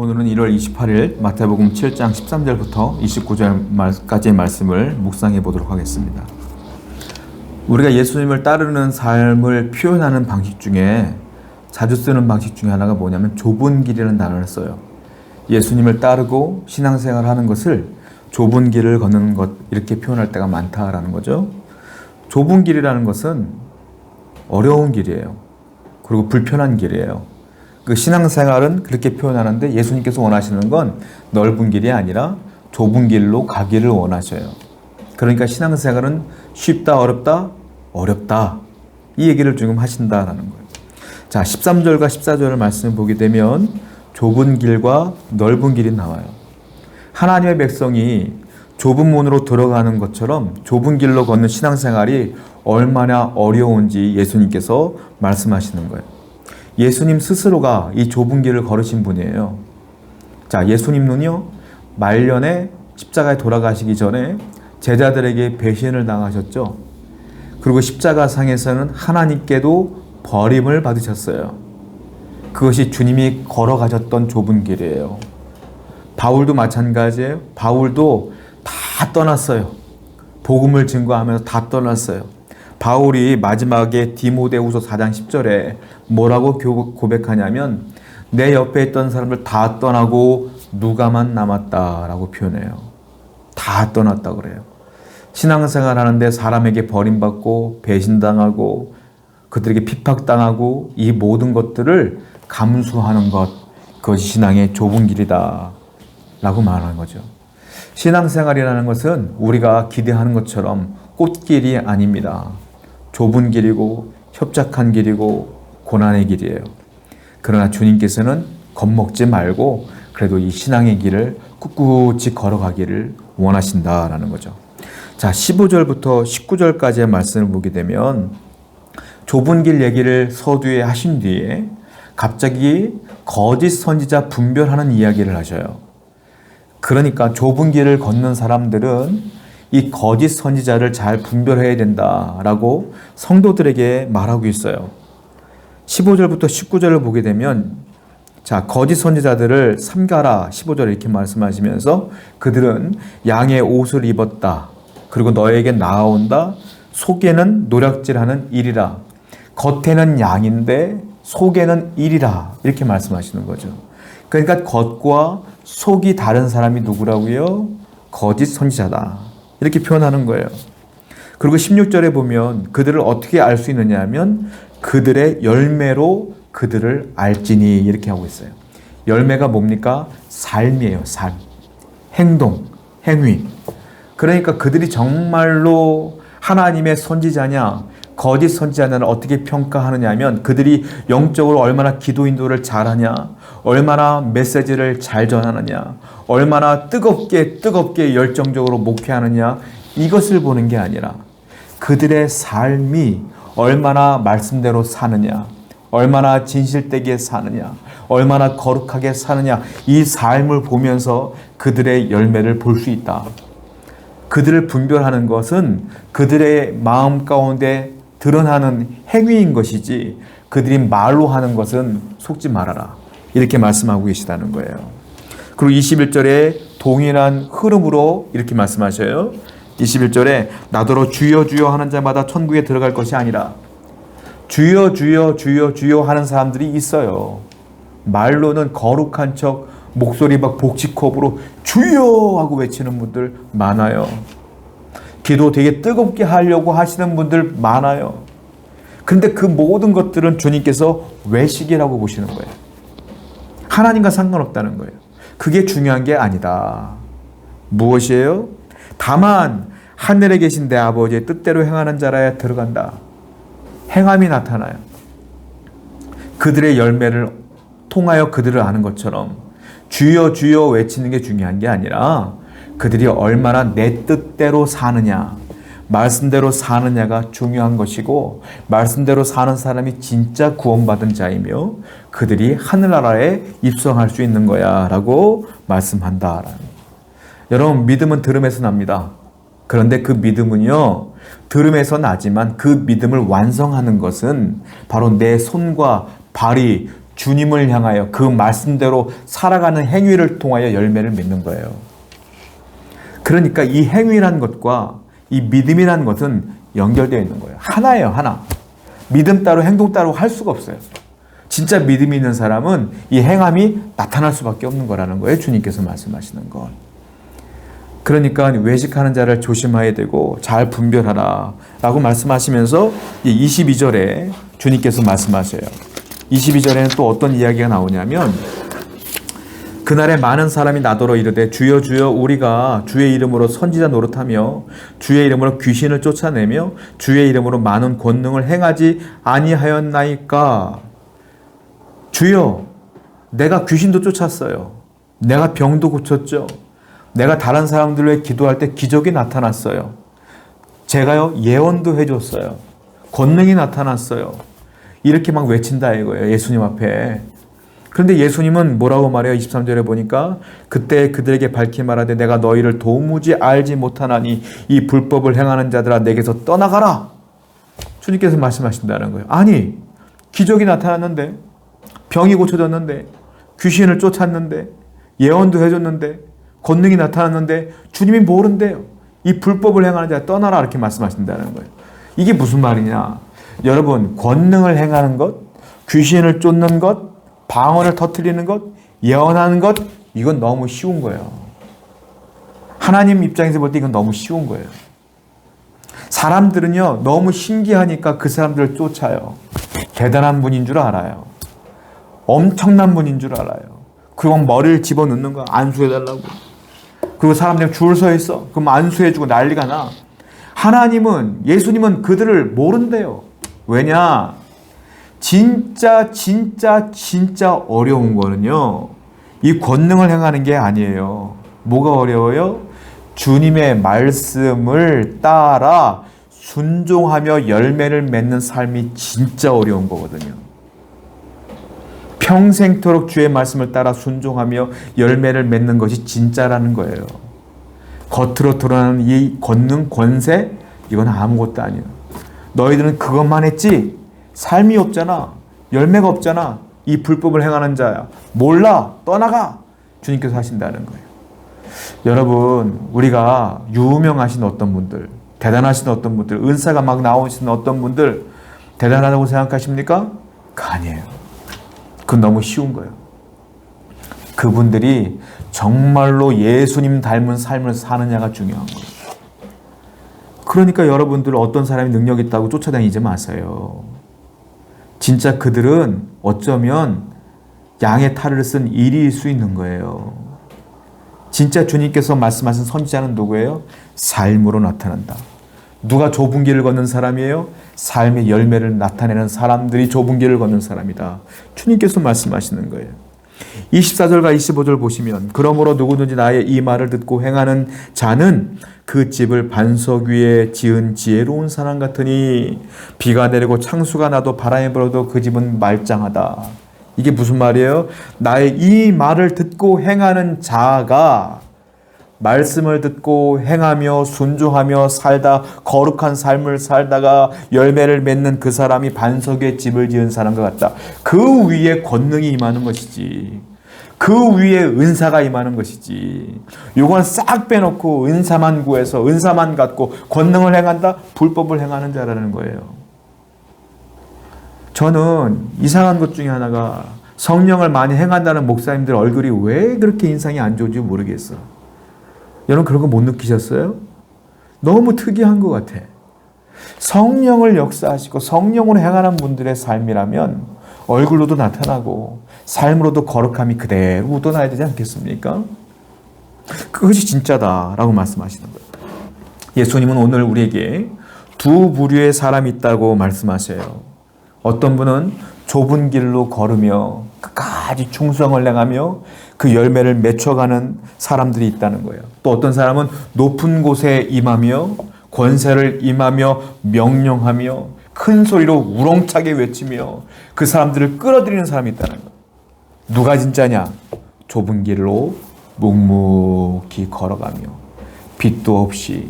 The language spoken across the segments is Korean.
오늘은 1월 28일 마태복음 7장 13절부터 29절까지의 말씀을 묵상해 보도록 하겠습니다. 우리가 예수님을 따르는 삶을 표현하는 방식 중에 자주 쓰는 방식 중에 하나가 뭐냐면 좁은 길이라는 단어를 써요. 예수님을 따르고 신앙생활 하는 것을 좁은 길을 걷는 것 이렇게 표현할 때가 많다라는 거죠. 좁은 길이라는 것은 어려운 길이에요. 그리고 불편한 길이에요. 그 신앙생활은 그렇게 표현하는데 예수님께서 원하시는 건 넓은 길이 아니라 좁은 길로 가기를 원하셔요. 그러니까 신앙생활은 쉽다, 어렵다, 어렵다. 이 얘기를 지금 하신다라는 거예요. 자, 13절과 14절을 말씀을 보게 되면 좁은 길과 넓은 길이 나와요. 하나님의 백성이 좁은 문으로 들어가는 것처럼 좁은 길로 걷는 신앙생활이 얼마나 어려운지 예수님께서 말씀하시는 거예요. 예수님 스스로가 이 좁은 길을 걸으신 분이에요. 자, 예수님은요, 말년에 십자가에 돌아가시기 전에 제자들에게 배신을 당하셨죠. 그리고 십자가상에서는 하나님께도 버림을 받으셨어요. 그것이 주님이 걸어가셨던 좁은 길이에요. 바울도 마찬가지예요. 바울도 다 떠났어요. 복음을 증거하면서 다 떠났어요. 바울이 마지막에 디모데후서 4장 10절에 뭐라고 고백하냐면 내 옆에 있던 사람들 다 떠나고 누가만 남았다라고 표현해요. 다 떠났다 그래요. 신앙생활 하는데 사람에게 버림받고 배신당하고 그들에게 핍박당하고 이 모든 것들을 감수하는 것 그것이 신앙의 좁은 길이다 라고 말하는 거죠. 신앙생활이라는 것은 우리가 기대하는 것처럼 꽃길이 아닙니다. 좁은 길이고 협착한 길이고 고난의 길이에요. 그러나 주님께서는 겁먹지 말고 그래도 이 신앙의 길을 꿋꿋이 걸어가기를 원하신다라는 거죠. 자, 15절부터 19절까지의 말씀을 보게 되면 좁은 길 얘기를 서두에 하신 뒤에 갑자기 거짓 선지자 분별하는 이야기를 하셔요. 그러니까 좁은 길을 걷는 사람들은 이 거짓 선지자를 잘 분별해야 된다라고 성도들에게 말하고 있어요. 15절부터 19절을 보게 되면 자, 거짓 선지자들을 삼가라 15절 이렇게 말씀하시면서 그들은 양의 옷을 입었다. 그리고 너에게 나아온다. 속에는 노략질하는 일이라. 겉에는 양인데 속에는 일이라. 이렇게 말씀하시는 거죠. 그러니까 겉과 속이 다른 사람이 누구라고요? 거짓 선지자다. 이렇게 표현하는 거예요. 그리고 16절에 보면 그들을 어떻게 알 수 있느냐 하면 그들의 열매로 그들을 알지니 이렇게 하고 있어요. 열매가 뭡니까? 삶이에요, 삶. 행동, 행위. 그러니까 그들이 정말로 하나님의 선지자냐, 거짓 선지자냐를 어떻게 평가하느냐 하면 그들이 영적으로 얼마나 기도 인도를 잘하냐, 얼마나 메시지를 잘 전하느냐, 얼마나 뜨겁게 뜨겁게 열정적으로 목회하느냐 이것을 보는 게 아니라 그들의 삶이 얼마나 말씀대로 사느냐, 얼마나 진실되게 사느냐, 얼마나 거룩하게 사느냐 이 삶을 보면서 그들의 열매를 볼 수 있다. 그들을 분별하는 것은 그들의 마음 가운데 드러나는 행위인 것이지 그들이 말로 하는 것은 속지 말아라. 이렇게 말씀하고 계시다는 거예요. 그리고 21절에 동일한 흐름으로 이렇게 말씀하셔요. 21절에 나더러 주여 주여 하는 자마다 천국에 들어갈 것이 아니라 주여 주여 주여 주여 하는 사람들이 있어요. 말로는 거룩한 척 목소리 막 복식호흡으로 주여 하고 외치는 분들 많아요. 기도 되게 뜨겁게 하려고 하시는 분들 많아요. 근데 그 모든 것들은 주님께서 외식이라고 보시는 거예요. 하나님과 상관없다는 거예요. 그게 중요한 게 아니다. 무엇이에요? 다만 하늘에 계신 내 아버지의 뜻대로 행하는 자라야 들어간다. 행함이 나타나요. 그들의 열매를 통하여 그들을 아는 것처럼 주여 주여 외치는 게 중요한 게 아니라 그들이 얼마나 내 뜻대로 사느냐, 말씀대로 사느냐가 중요한 것이고, 말씀대로 사는 사람이 진짜 구원받은 자이며, 그들이 하늘나라에 입성할 수 있는 거야. 라고 말씀한다. 여러분, 믿음은 들음에서 납니다. 그런데 그 믿음은요, 들음에서 나지만 그 믿음을 완성하는 것은 바로 내 손과 발이 주님을 향하여 그 말씀대로 살아가는 행위를 통하여 열매를 맺는 거예요. 그러니까 이 행위란 것과 이 믿음이란 것은 연결되어 있는 거예요. 하나예요, 하나. 믿음 따로 행동 따로 할 수가 없어요. 진짜 믿음이 있는 사람은 이 행함이 나타날 수밖에 없는 거라는 거예요. 주님께서 말씀하시는 것. 그러니까 외식하는 자를 조심해야 되고 잘 분별하라 라고 말씀하시면서 22절에 주님께서 말씀하셔요. 22절에는 또 어떤 이야기가 나오냐면 그날에 많은 사람이 나더러 이르되 주여 주여 우리가 주의 이름으로 선지자 노릇하며 주의 이름으로 귀신을 쫓아내며 주의 이름으로 많은 권능을 행하지 아니하였나이까 주여 내가 귀신도 쫓았어요. 내가 병도 고쳤죠. 내가 다른 사람들 왜 기도할 때 기적이 나타났어요. 제가요 예언도 해줬어요. 권능이 나타났어요. 이렇게 막 외친다 이거예요. 예수님 앞에. 그런데 예수님은 뭐라고 말해요? 23절에 보니까 그때 그들에게 밝히 말하되 내가 너희를 도무지 알지 못하나니 이 불법을 행하는 자들아 내게서 떠나가라. 주님께서 말씀하신다는 거예요. 아니 기적이 나타났는데 병이 고쳐졌는데 귀신을 쫓았는데 예언도 해줬는데 권능이 나타났는데 주님이 모른대요. 이 불법을 행하는 자 떠나라 이렇게 말씀하신다는 거예요. 이게 무슨 말이냐? 여러분 권능을 행하는 것, 귀신을 쫓는 것, 방언을 터뜨리는 것, 예언하는 것 이건 너무 쉬운 거예요. 하나님 입장에서 볼 때 이건 너무 쉬운 거예요. 사람들은요 너무 신기하니까 그 사람들을 쫓아요. 대단한 분인 줄 알아요. 엄청난 분인 줄 알아요. 그럼 머리를 집어넣는 거 안수해달라고. 그리고 사람들이 줄 서 있어. 그럼 안수해주고 난리가 나. 하나님은, 예수님은 그들을 모른대요. 왜냐? 진짜, 진짜, 진짜 어려운 거는요. 이 권능을 행하는 게 아니에요. 뭐가 어려워요? 주님의 말씀을 따라 순종하며 열매를 맺는 삶이 진짜 어려운 거거든요. 평생토록 주의 말씀을 따라 순종하며 열매를 맺는 것이 진짜라는 거예요. 겉으로 드러나는 이 권능, 권세, 이건 아무것도 아니에요. 너희들은 그것만 했지? 삶이 없잖아. 열매가 없잖아. 이 불법을 행하는 자야. 몰라. 떠나가. 주님께서 하신다는 거예요. 여러분, 우리가 유명하신 어떤 분들, 대단하신 어떤 분들, 은사가 막 나오신 어떤 분들, 대단하다고 생각하십니까? 아니에요. 그건 너무 쉬운 거예요. 그분들이 정말로 예수님 닮은 삶을 사느냐가 중요한 거예요. 그러니까 여러분들 어떤 사람이 능력 있다고 쫓아다니지 마세요. 진짜 그들은 어쩌면 양의 탈을 쓴 일일 수 있는 거예요. 진짜 주님께서 말씀하신 선지자는 누구예요? 삶으로 나타난다. 누가 좁은 길을 걷는 사람이에요? 삶의 열매를 나타내는 사람들이 좁은 길을 걷는 사람이다. 주님께서 말씀하시는 거예요. 24절과 25절 보시면 그러므로 누구든지 나의 이 말을 듣고 행하는 자는 그 집을 반석 위에 지은 지혜로운 사람 같으니 비가 내리고 창수가 나도 바람이 불어도 그 집은 말짱하다. 이게 무슨 말이에요? 나의 이 말을 듣고 행하는 자가 말씀을 듣고 행하며 순종하며 살다 거룩한 삶을 살다가 열매를 맺는 그 사람이 반석에 집을 지은 사람과 같다. 그 위에 권능이 임하는 것이지. 그 위에 은사가 임하는 것이지. 요건 싹 빼놓고 은사만 구해서 은사만 갖고 권능을 행한다? 불법을 행하는 자라는 거예요. 저는 이상한 것 중에 하나가 성령을 많이 행한다는 목사님들 얼굴이 왜 그렇게 인상이 안 좋은지 모르겠어. 여러분 그런 거 못 느끼셨어요? 너무 특이한 것 같아. 성령을 역사하시고 성령으로 행하는 분들의 삶이라면 얼굴로도 나타나고 삶으로도 거룩함이 그대로 묻어나야 되지 않겠습니까? 그것이 진짜다라고 말씀하시는 거예요. 예수님은 오늘 우리에게 두 부류의 사람이 있다고 말씀하셔요. 어떤 분은 좁은 길로 걸으며 끝까지 충성을 행하며 그 열매를 맺혀가는 사람들이 있다는 거예요. 또 어떤 사람은 높은 곳에 임하며 권세를 임하며 명령하며 큰 소리로 우렁차게 외치며 그 사람들을 끌어들이는 사람이 있다는 거예요. 누가 진짜냐? 좁은 길로 묵묵히 걸어가며 빛도 없이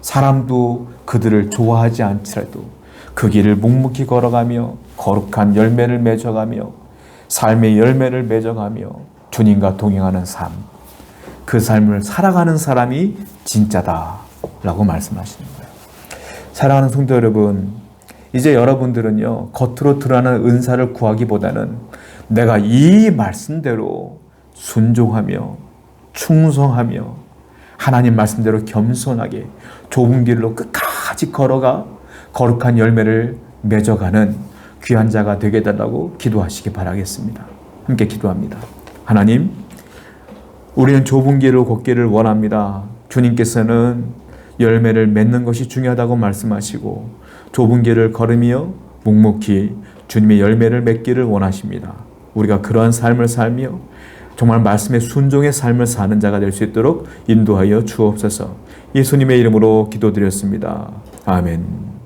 사람도 그들을 좋아하지 않더라도 그 길을 묵묵히 걸어가며 거룩한 열매를 맺어가며 삶의 열매를 맺어가며 주님과 동행하는 삶, 그 삶을 살아가는 사람이 진짜다라고 말씀하시는 거예요. 사랑하는 성도 여러분, 이제 여러분들은요, 겉으로 드러나는 은사를 구하기보다는 내가 이 말씀대로 순종하며 충성하며 하나님 말씀대로 겸손하게 좁은 길로 끝까지 걸어가 거룩한 열매를 맺어가는 귀한 자가 되게 달라고 기도하시기 바라겠습니다. 함께 기도합니다. 하나님, 우리는 좁은 길을 걷기를 원합니다. 주님께서는 열매를 맺는 것이 중요하다고 말씀하시고 좁은 길을 걸으며 묵묵히 주님의 열매를 맺기를 원하십니다. 우리가 그러한 삶을 살며 정말 말씀의 순종의 삶을 사는 자가 될 수 있도록 인도하여 주옵소서. 예수님의 이름으로 기도드렸습니다. 아멘.